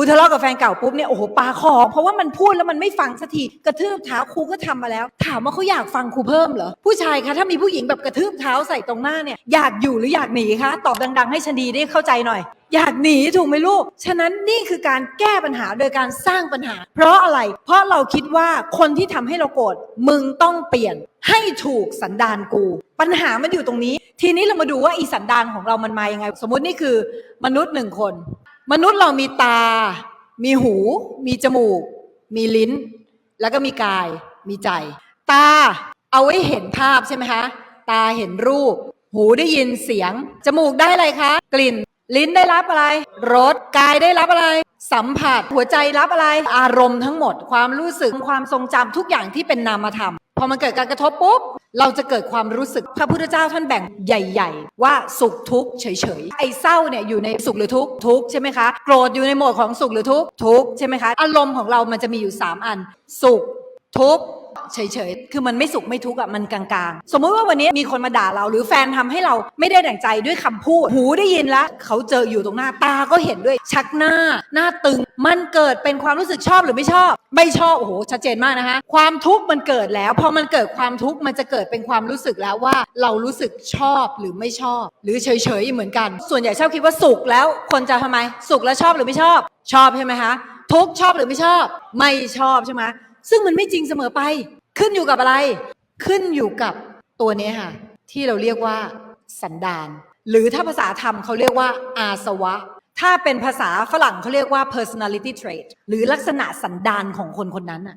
ครูทะเลาะกับแฟนเก่าปุ๊บเนี่ยโอ้โหปาคอเพราะว่ามันพูดแล้วมันไม่ฟังสักทีกระทืบเท้าครูก็ทำมาแล้ว ถามว่าเขาอยากฟังครูเพิ่มเหรอผู้ชายคะถ้ามีผู้หญิงแบบกระทืบเท้าใส่ตรงหน้าเนี่ยอยากอยู่หรืออยากหนีคะตอบดัง ๆ ให้ชนดีได้เข้าใจหน่อย อยากหนีถูกไหมลูก ฉะนั้นนี่คือการแก้ปัญหาโดยการสร้างปัญหา เพราะอะไร เพราะเราคิดว่าคนที่ทำให้เราโกรธมึงต้องเปลี่ยนให้ถูกสันดานกู ปัญหามันอยู่ตรงนี้ ทีนี้เรามาดูว่าอีสันดานของเรามันมายังไง สมมตินี่คือมนุษย์หนึ่งคน มนุษย์เรามีตา มีหู มีจมูก มีลิ้น แล้วก็มีกาย มีใจ ตาเอาไว้เห็นภาพใช่ไหมคะ ตาเห็นรูป หูได้ยินเสียง จมูกได้อะไรคะ กลิ่น ลิ้นได้รับอะไร รส กายได้รับอะไร สัมผัส หัวใจรับอะไร อารมณ์ทั้งหมด ความรู้สึก ความทรงจำทุกอย่างที่เป็นนามธรรม พอมันเกิดการกระทบปุ๊บเราจะเกิดความรู้สึกพระพุทธเจ้าท่านแบ่งใหญ่ ๆ ว่าสุขทุกข์เฉยๆไอ้เศร้าเนี่ยอยู่ในสุขหรือทุกข์ทุกข์ใช่ไหมคะโกรธอยู่ในโหมดของสุขหรือทุกข์ทุกข์ใช่ไหมคะอารมณ์ของเรามันจะมีอยู่ 3 อัน สุขทุกข์ เฉยๆ คือมันไม่สุขไม่ทุกข์อะมันกลางๆ สมมุติว่าวันนี้มีคนมาด่าเรา หรือแฟนทำให้เราไม่ได้ดั่งใจด้วยคำพูด หูได้ยินแล้ว เขาเจออยู่ตรงหน้าตาก็เห็นด้วยชักหน้า หน้าตึง มันเกิดเป็นความรู้สึกชอบหรือไม่ชอบ ไม่ชอบโอ้โหชัดเจนมากนะคะความทุกข์มันเกิดแล้วพอมันเกิดความทุกข์มันจะเกิดเป็นความรู้สึกแล้วว่าเรารู้สึกชอบหรือไม่ชอบ หรือเฉยๆเหมือนกัน ส่วนใหญ่ชอบคิดว่าสุขแล้วคนจะทำไม สุขแล้วชอบหรือไม่ชอบ ชอบใช่ไหมคะทุกชอบหรือไม่ชอบ ไม่ชอบใช่ไหมซึ่งมันไม่จริงเสมอไป ขึ้นอยู่กับอะไร ขึ้นอยู่กับตัวนี้ค่ะ ที่เราเรียกว่าสันดาน หรือถ้าภาษาธรรมเขาเรียกว่าอาสวะ ถ้าเป็นภาษาฝรั่งเขาเรียกว่า personality trait หรือลักษณะสันดานของคนคนนั้นน่ะ